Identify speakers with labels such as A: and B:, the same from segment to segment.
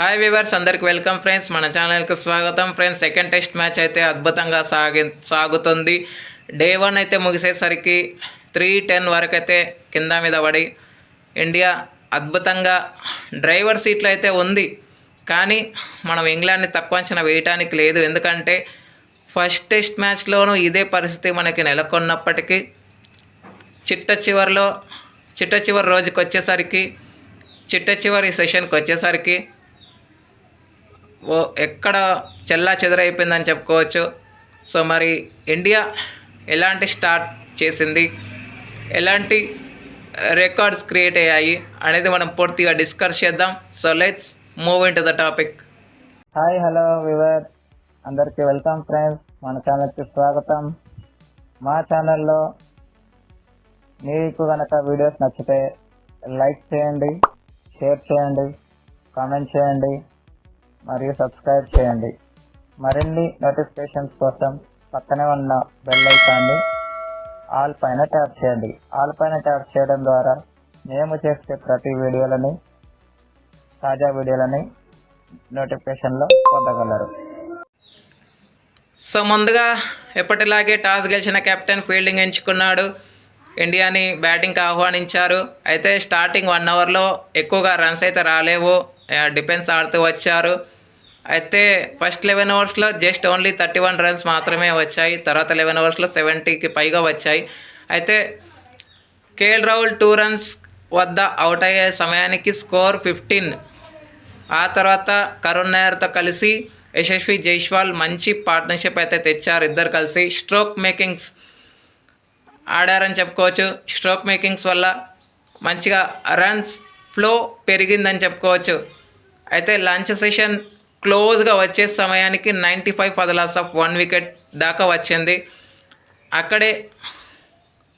A: Hi viewers అందరికి welcome friends మన ఛానల్కి స్వాగతం. ఫ్రెండ్స్ సెకండ్ టెస్ట్ మ్యాచ్ అయితే అద్భుతంగా సాగి సాగుతుంది. డే వన్ అయితే ముగిసేసరికి త్రీ టెన్ వరకు అయితే కింద మీద పడి ఇండియా అద్భుతంగా డ్రైవర్ సీట్లో అయితే ఉంది. కానీ మనం ఇంగ్లాండ్ని తక్కువ అంచనా వేయటానికి లేదు. ఎందుకంటే ఫస్ట్ టెస్ట్ మ్యాచ్లోనూ ఇదే పరిస్థితి మనకి నెలకొన్నప్పటికీ చిట్ట చివరిలో చిట్ట చివరి రోజుకి వచ్చేసరికి చిట్ట చివరి సెషన్కి వచ్చేసరికి ఎక్కడ చెల్లా చెదరైపోయిందని చెప్పుకోవచ్చు. సో మరి ఇండియా ఎలాంటి స్టార్ట్ చేసింది? ఎలాంటి రికార్డ్స్ క్రియేట్ అయ్యాయి? అనేది మనం పూర్తిగా డిస్కస్ చేద్దాం. So let's move into the topic.
B: Hi hello viewer అందరికీ వెల్కమ్ ఫ్రెండ్స్. మన ఛానల్కి స్వాగతం. మా ఛానల్లో మీకు కనుక వీడియోస్ నచ్చితే లైక్ చేయండి షేర్ చేయండి కామెంట్ చేయండి. మరియు సబ్స్క్రైబ్ చేయండి. మరిన్ని నోటిఫికేషన్స్ కోసం పక్కనే ఉన్న బెల్ ఐకాన్ని ఆల్ పైన ట్యాప్ చేయండి. ఆల్ పైన ట్యాప్ చేయడం ద్వారా మేము చేసే ప్రతి వీడియోలని తాజా వీడియోలని నోటిఫికేషన్లో పొందగలరు.
A: సో ముందుగా ఎప్పటిలాగే టాస్ గెలిచిన కెప్టెన్ ఫీల్డింగ్ ఎంచుకున్నాడు. ఇండియాని బ్యాటింగ్కి ఆహ్వానించారు. అయితే స్టార్టింగ్ వన్ అవర్లో ఎక్కువగా రన్స్ అయితే రాలేవు. డిఫెన్స్ ఆడుతూ వచ్చారు. అయితే ఫస్ట్ లెవెన్ అవర్స్లో just only thirty one runs మాత్రమే వచ్చాయి. తర్వాత లెవెన్ అవర్స్లో సెవెంటీకి పైగా వచ్చాయి. అయితే కేఎల్ రాహుల్ టూ రన్స్ వద్ద అవుట్ అయ్యే సమయానికి స్కోర్ ఫిఫ్టీన్ ఆ తర్వాత కరుణ్ నాయర్తో కలిసి యశస్వి జైష్వాల్ మంచి పార్ట్నర్షిప్ అయితే తెచ్చారు ఇద్దరు కలిసి. స్ట్రోక్ మేకింగ్స్ ఆడారని చెప్పుకోవచ్చు. స్ట్రోక్ మేకింగ్స్ వల్ల మంచిగా రన్స్ ఫ్లో పెరిగిందని చెప్పుకోవచ్చు. అయితే లంచ్ సెషన్ క్లోజ్గా వచ్చే సమయానికి ninety five for the loss of one wicket దాకా వచ్చింది. అక్కడే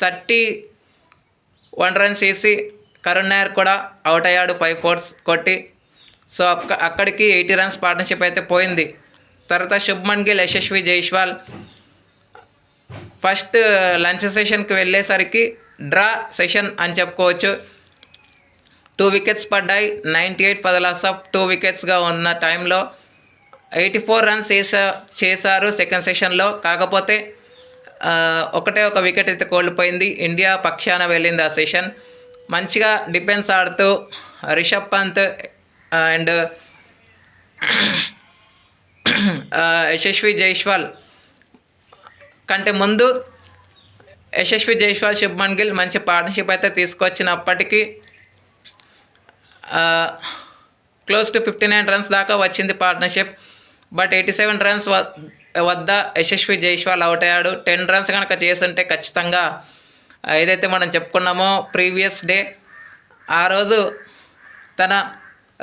A: థర్టీ వన్ రన్స్ చేసి కరుణ్ నాయర్ కూడా అవుట్ అయ్యాడు ఫైవ్ ఫోర్స్ కొట్టి. సో అక్క అక్కడికి ఎయిటీ రన్స్ పార్ట్నర్షిప్ అయితే పోయింది. తర్వాత శుభ్మన్ గిల్ యశస్వి జైష్వాల్ ఫస్ట్ లంచ్ సెషన్కి వెళ్ళేసరికి డ్రా సెషన్ అని చెప్పుకోవచ్చు. టూ వికెట్స్ పడ్డాయి ninety eight for the loss of two వికెట్స్గా ఉన్న టైంలో ఎయిటీ ఫోర్ రన్స్ చేసా చేశారు సెకండ్ సెషన్లో కాకపోతే ఒకటే ఒక వికెట్ అయితే కోల్పోయింది. ఇండియా పక్షాన వెళ్ళింది ఆ సెషన్ మంచిగా డిఫెన్స్ ఆడుతూ రిషబ్ పంత్ అండ్ యశస్వి జైస్వాల్ కంటే ముందు యశస్వి జైస్వాల్ శుభ్మన్ గిల్ మంచి పార్ట్నర్షిప్ అయితే తీసుకొచ్చినప్పటికీ close to fifty nine runs దాకా వచ్చింది partnership but eighty seven runs వద్ద యశస్వి జైస్వాల్ అవుట్ అయ్యాడు. టెన్ రన్స్ కనుక చేస్తుంటే ఖచ్చితంగా ఏదైతే మనం చెప్పుకున్నామో ప్రీవియస్ డే ఆ రోజు తన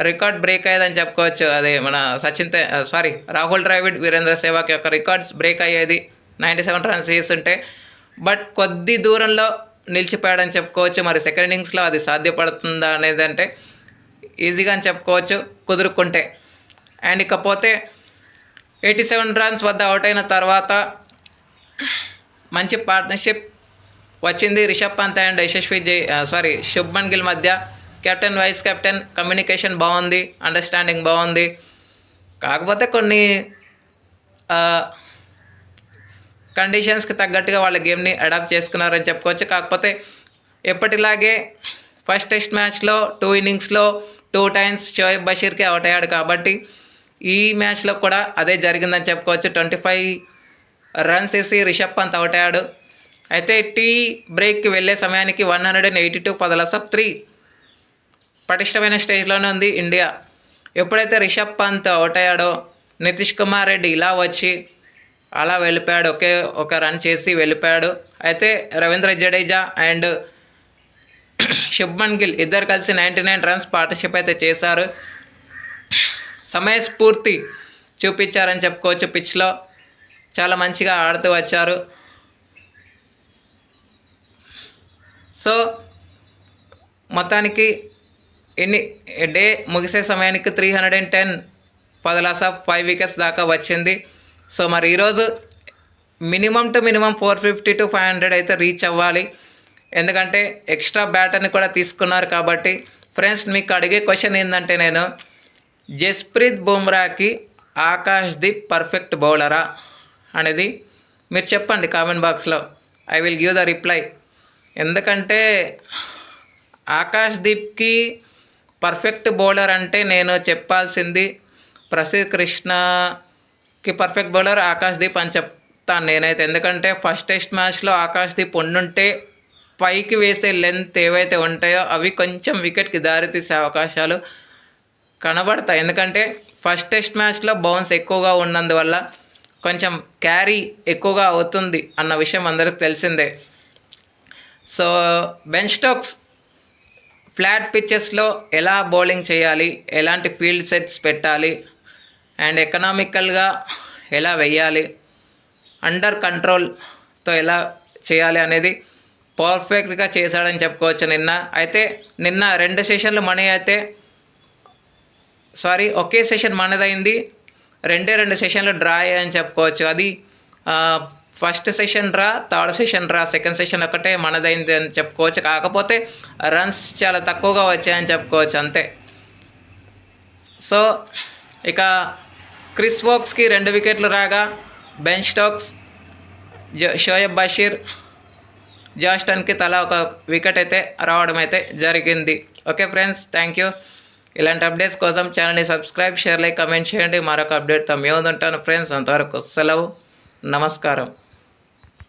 A: రికార్డ్ బ్రేక్ అయ్యేదని చెప్పుకోవచ్చు. అది మన సచిన్ సారీ రాహుల్ ద్రావిడ్ వీరేంద్ర సేవాక్ యొక్క రికార్డ్స్ బ్రేక్ అయ్యేది నైంటీ సెవెన్ రన్స్ చేస్తుంటే. బట్ కొద్ది దూరంలో నిలిచిపోయాడని చెప్పుకోవచ్చు. మరి సెకండ్ ఇన్నింగ్స్లో అది సాధ్యపడుతుందా అనేది అంటే ఈజీగా అని చెప్పుకోవచ్చు కుదురుకుంటే. అండ్ ఇకపోతే ఎయిటీ సెవెన్ రన్స్ వద్ద అవుట్ అయిన తర్వాత మంచి పార్ట్నర్షిప్ వచ్చింది రిషబ్ పంత్ అండ్ యశస్వి జై సారీ శుభ్మన్ గిల్ మధ్య. కెప్టెన్ వైస్ కెప్టెన్ కమ్యూనికేషన్ బాగుంది అండర్స్టాండింగ్ బాగుంది. కాకపోతే కొన్ని కండిషన్స్కి తగ్గట్టుగా వాళ్ళ గేమ్ని అడాప్ట్ చేసుకున్నారని చెప్పుకోవచ్చు. కాకపోతే ఎప్పటిలాగే ఫస్ట్ టెస్ట్ మ్యాచ్లో టూ ఇన్నింగ్స్లో టూ టైమ్స్ షోయబ్ బషీర్కి అవుట్ అయ్యాడు కాబట్టి ఈ మ్యాచ్లో కూడా అదే జరిగిందని చెప్పుకోవచ్చు. ట్వంటీ ఫైవ్ రన్స్ వేసి రిషబ్ పంత్ అవుట్ అయ్యాడు. అయితే టీ బ్రేక్కి వెళ్ళే సమయానికి one hundred and eighty two for the loss of three పటిష్టమైన స్టేజ్లోనే ఉంది ఇండియా. ఎప్పుడైతే రిషబ్ పంత్ అవుట్ అయ్యాడో నితీష్ కుమార్ రెడ్డి ఇలా వచ్చి అలా వెళ్ళిపోయాడు. ఒకే ఒక రన్ చేసి వెళ్ళిపోయాడు. అయితే రవీంద్ర జడేజా అండ్ శుభ్మన్ గిల్ ఇద్దరు కలిసి నైంటీ నైన్ రన్స్ పార్ట్నర్షిప్ అయితే చేశారు. సమయస్ఫూర్తి చూపించారని చెప్పుకోవచ్చు పిచ్లో చాలా మంచిగా ఆడుతూ వచ్చారు. సో మొత్తానికి ఎన్ని డే ముగిసే సమయానికి three hundred and ten for the loss of five wickets దాకా వచ్చింది. సో మరి ఈరోజు minimum to minimum four fifty to five hundred అయితే రీచ్ అవ్వాలి. ఎందుకంటే ఎక్స్ట్రా బ్యాటర్ని కూడా తీసుకున్నారు కాబట్టి ఫ్రెండ్స్ మీకు అడిగే క్వశ్చన్ ఏంటంటే నేను జస్ప్రీత్ బుమ్రాకి ఆకాష్ దీప్ పర్ఫెక్ట్ బౌలరా అనేది మీరు చెప్పండి కామెంట్ బాక్స్లో. I will give the reply. ఎందుకంటే ఆకాష్ దీప్కి పర్ఫెక్ట్ బౌలర్ అంటే నేను చెప్పాల్సింది ప్రసిద్ధ్ కృష్ణకి పర్ఫెక్ట్ బౌలర్ ఆకాష్ దీప్ అని చెప్తాను నేనైతే. ఎందుకంటే ఫస్ట్ టెస్ట్ మ్యాచ్లో ఆకాష్ దీప్ ఉండుంటే పైకి వేసే లెంత్ ఏవైతే ఉంటాయో అవి కొంచెం వికెట్కి దారితీసే అవకాశాలు కనబడతాయి. ఎందుకంటే ఫస్ట్ టెస్ట్ మ్యాచ్లో బౌన్స్ ఎక్కువగా ఉన్నందువల్ల కొంచెం క్యారీ ఎక్కువగా అవుతుంది అన్న విషయం అందరికి తెలిసిందే. సో బెన్ స్టోక్స్ ఫ్లాట్ పిచ్చెస్లో ఎలా బౌలింగ్ చేయాలి? ఎలాంటి ఫీల్డ్ సెట్స్ పెట్టాలి? అండ్ ఎకనామికల్గా ఎలా వెయ్యాలి? అండర్ కంట్రోల్తో ఎలా చేయాలి అనేది పర్ఫెక్ట్గా చేశాడని చెప్పుకోవచ్చు నిన్న. అయితే నిన్న రెండు సెషన్లు మనీ అయితే సారీ ఒకే సెషన్ మనదైంది. రెండే రెండు సెషన్లు డ్రా అని చెప్పుకోవచ్చు. అది first session draw third session draw second session ఒకటే మనదైంది అని చెప్పుకోవచ్చు. కాకపోతే రన్స్ చాలా తక్కువగా వచ్చాయని చెప్పుకోవచ్చు అంతే. సో ఇక క్రిస్ వోక్స్కి రెండు వికెట్లు రాగా Ben Stokes Joe Shoaib Bashir జాస్టన్కి తలా ఒక వికెట్ అయితే రావడం అయితే జరిగింది. Okay friends thank you. ఇలాంటి అప్డేట్స్ కోసం ఛానల్ని సబ్స్క్రైబ్ షేర్ లైక్ కమెంట్ చేయండి. మరొక అప్డేట్తో మేము ఉంటాను ఫ్రెండ్స్. అంతవరకు సెలవు. నమస్కారం.